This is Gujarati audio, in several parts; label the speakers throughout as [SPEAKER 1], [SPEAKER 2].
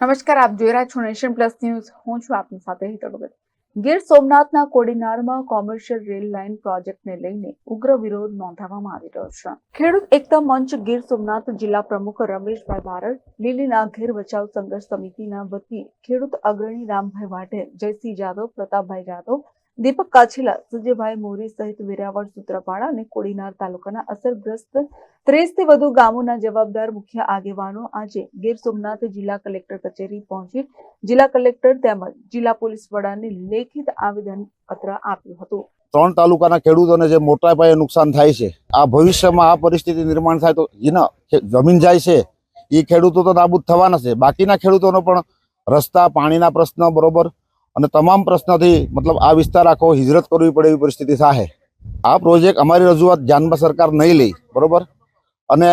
[SPEAKER 1] નમસ્કાર, આપ જોઈ રહ્યા છો નેશન પ્લસ ન્યૂઝ. હું છું આપની સાથે હિતલ ગીર સોમનાથના કોડીનારમાં કોમર્શિયલ રેલ લાઇન પ્રોજેક્ટને લઈને ઉગ્ર વિરોધ નોંધાવવામાં આવી રહ્યો છે. ખેડૂત એકતા મંચ ગીર સોમનાથ જિલ્લા પ્રમુખ રમેશભાઈ બારડ, લીલીના ઘેર બચાવ સંઘર્ષ સમિતિના વતી ખેડૂત અગ્રણી રામભાઈ વાઢેર જયસિંહ જાદવ, પ્રતાપભાઈ જાદવ દીપક કાછીલા સુજયભાઈ મોરી સહિત વેરાવળ, સૂત્રપાડા અને કોડીનાર તાલુકાના અસરગ્રસ્ત ત્રીસથી વધુ ગામોના જવાબદાર મુખ્ય આગેવાનો આજે ગીર સોમનાથ જિલ્લા કલેક્ટર કચેરી પહોંચી. જિલ્લા કલેક્ટર તેમજ જિલ્લા પોલીસ વડાને લેખિત આવેદન પત્ર આપ્યું હતું.
[SPEAKER 2] ત્રણ તાલુકાના ખેડૂતોને જે મોટા પાયે નુકસાન થાય છે, આ ભવિષ્યમાં આ પરિસ્થિતિ નિર્માણ થાય તો જેના જમીન જાય છે, એ ખેડૂતો તો નાબૂદ થવાના છે. બાકીના ખેડૂતોનો પણ રસ્તા, પાણીના પ્રશ્ન બરોબર અને તમામ પ્રશ્નથી મતલબ આ વિસ્તાર આખો હિજરત કરવી પડે એવી પરિસ્થિતિ થાય આ પ્રોજેક્ટ અમારી રજૂઆત ધ્યાનમાં સરકાર નહીં લે, બરાબર? અને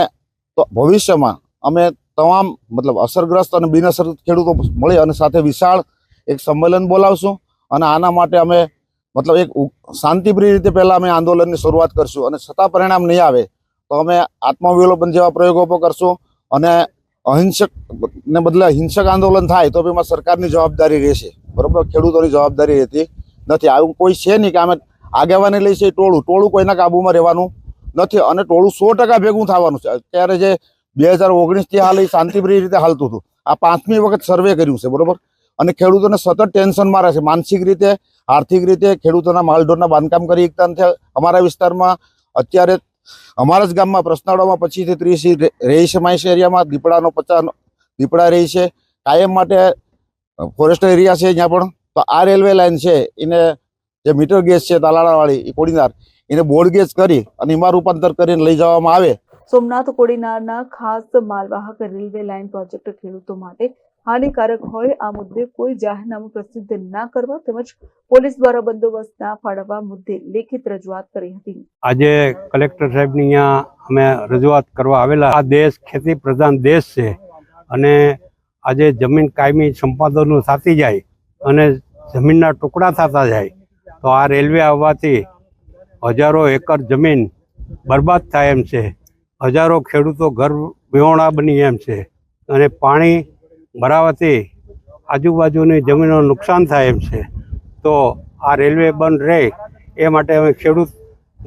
[SPEAKER 2] ભવિષ્યમાં અમે તમામ મતલબ અસરગ્રસ્ત અને બિનઅસર ખેડૂતો મળી અને સાથે વિશાળ એક સંમેલન બોલાવશું અને આના માટે અમે મતલબ એક શાંતિપ્રિય રીતે પહેલાં અમે આંદોલનની શરૂઆત કરશું અને છતાં પરિણામ નહીં આવે તો અમે આત્મવિલોપન જેવા પ્રયોગો પણ કરશું અને અહિંસક ને બદલે હિંસક આંદોલન થાય તો એમાં સરકારની જવાબદારી રહેશે. બરોબર? ખેડૂતોની જવાબદારી રહેતી નથી. આવું કોઈ છે નહીં કે અમે આગેવાની લઈ છે ટોળું. ટોળું કોઈના કાબુમાં રહેવાનું નથી અને ટોળું સો ટકા ભેગું થવાનું છે. અત્યારે જે બે હજાર ઓગણીસથી હાલ એ શાંતિપ્રિય રીતે હાલતું હતું. આ પાંચમી વખત સર્વે કર્યું છે, બરોબર? અને ખેડૂતોને સતત ટેન્શનમાં રહે છે. માનસિક રીતે, આર્થિક રીતે ખેડૂતોના માલઢોરના બાંધકામ કરી એકતા નથી. અમારા વિસ્તારમાં અત્યારે અમારા જ ગામમાં પ્રશ્નાળોમાં પચીસથી ત્રીસ રહી છે માઇસ એરિયામાં. દીપડાનો પચાસ, દીપડા રહી છે. કાયમ માટે ફોરેસ્ટ એરિયા છે ત્યાં પણ. તો આ રેલવે લાઇન છે એને જે મીટર ગેસ છે તાલાળાવાળી એ કોડીનાર એને બોર્ડ ગેસ કરી અને એમાં રૂપાંતર કરીને લઈ જવામાં આવે.
[SPEAKER 1] સોમનાથ કોડીનારના ખાસ માલવાહક રેલવે લાઇન પ્રોજેક્ટ ખેડૂતો માટે હાનિકારક હોય આ મુદ્દે કોઈ જાહેરનામું પ્રસિદ્ધ ના કરવા તેમજ પોલીસ દ્વારા બંદોબસ્ત ના ફાળવવા મુદ્દે લેખિત રજૂઆત કરી હતી.
[SPEAKER 3] આજે કલેક્ટર સાહેબની અહીંયા અમે રજૂઆત કરવા આવેલા. આ દેશ ખેતી પ્રધાન દેશ છે અને આજે જમીન કાયમી સંપાદનો થતી જાય અને જમીનના ટુકડા થતા જાય, તો આ રેલવે આવવાથી હજારો એકર જમીન બરબાદ થાય એમ છે. હજારો ખેડૂતો ઘર વિહોણા બની એમ છે. અને પાણી ભરાવાથી આજુબાજુની જમીનો નુકસાન થાય એમ છે. તો આ રેલવે બંધ રહે એ માટે અમે ખેડૂત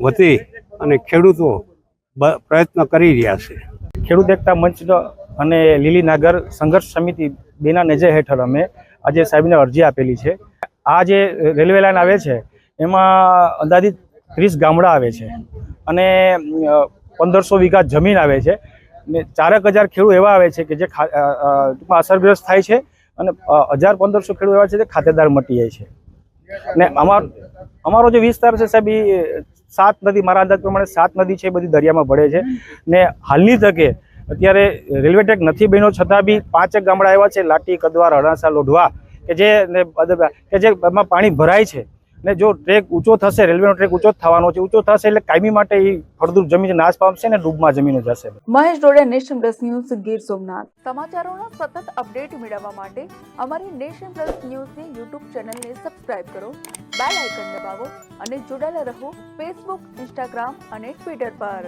[SPEAKER 3] વતી અને ખેડૂતો પ્રયત્ન કરી રહ્યા છે.
[SPEAKER 4] ખેડૂત એકતા મંચ અને લીલી નાગર સંઘર્ષ સમિતિ બેના નેજે હેઠળ અમે આજે સાહેબને અરજી આપેલી છે. આ જે રેલવે લાઇન આવે છે, એમાં અંદાજિત ત્રીસ ગામડા આવે છે અને પંદરસો વીઘા જમીન આવે છે. ને ચારેક હજાર ખેડૂત એવા આવે છે કે જે ટૂંકમાં અસરગ્રસ્ત થાય છે અને હજાર પંદરસો ખેડૂત એવા છે જે ખાતેદાર મટી જાય છે. ને અમાર, અમારો જે વિસ્તાર છે સાહેબ એ સાત નદી, મારા અંદાજ પ્રમાણે સાત નદી છે એ બધી દરિયામાં ભળે છે. ને હાલની તકે અત્યારે રેલવે ટ્રેક નથી બન્યો છતાં બી પાંચેક ગામડા એવા છે લાટી કદવાર હણાસા લોઢવા કે જે ને કે જે એમાં પાણી ભરાય છે. ને જો ટ્રેક ઊંચો થશે રેલવેનો ટ્રેક ઊંચો થવાનો છે. ઊંચો થશે એટલે કાયમી માટે એ ફળદ્રુપ જમીન નાશ પામશે ને ડૂબમાં જમીન જશે
[SPEAKER 1] Mahesh Dode nation plus news Gir Somnath. સમાચારોના સતત અપડેટ મેળવવા માટે અમારી નેશન પ્લસ ન્યૂઝની યુટ્યુબ ચેનલને સબસ્ક્રાઇબ કરો બેલ આઇકન દબાવો અને જોડાયેલા રહો ફેસબુક ઇન્સ્ટાગ્રામ અને ટ્વિટર પર.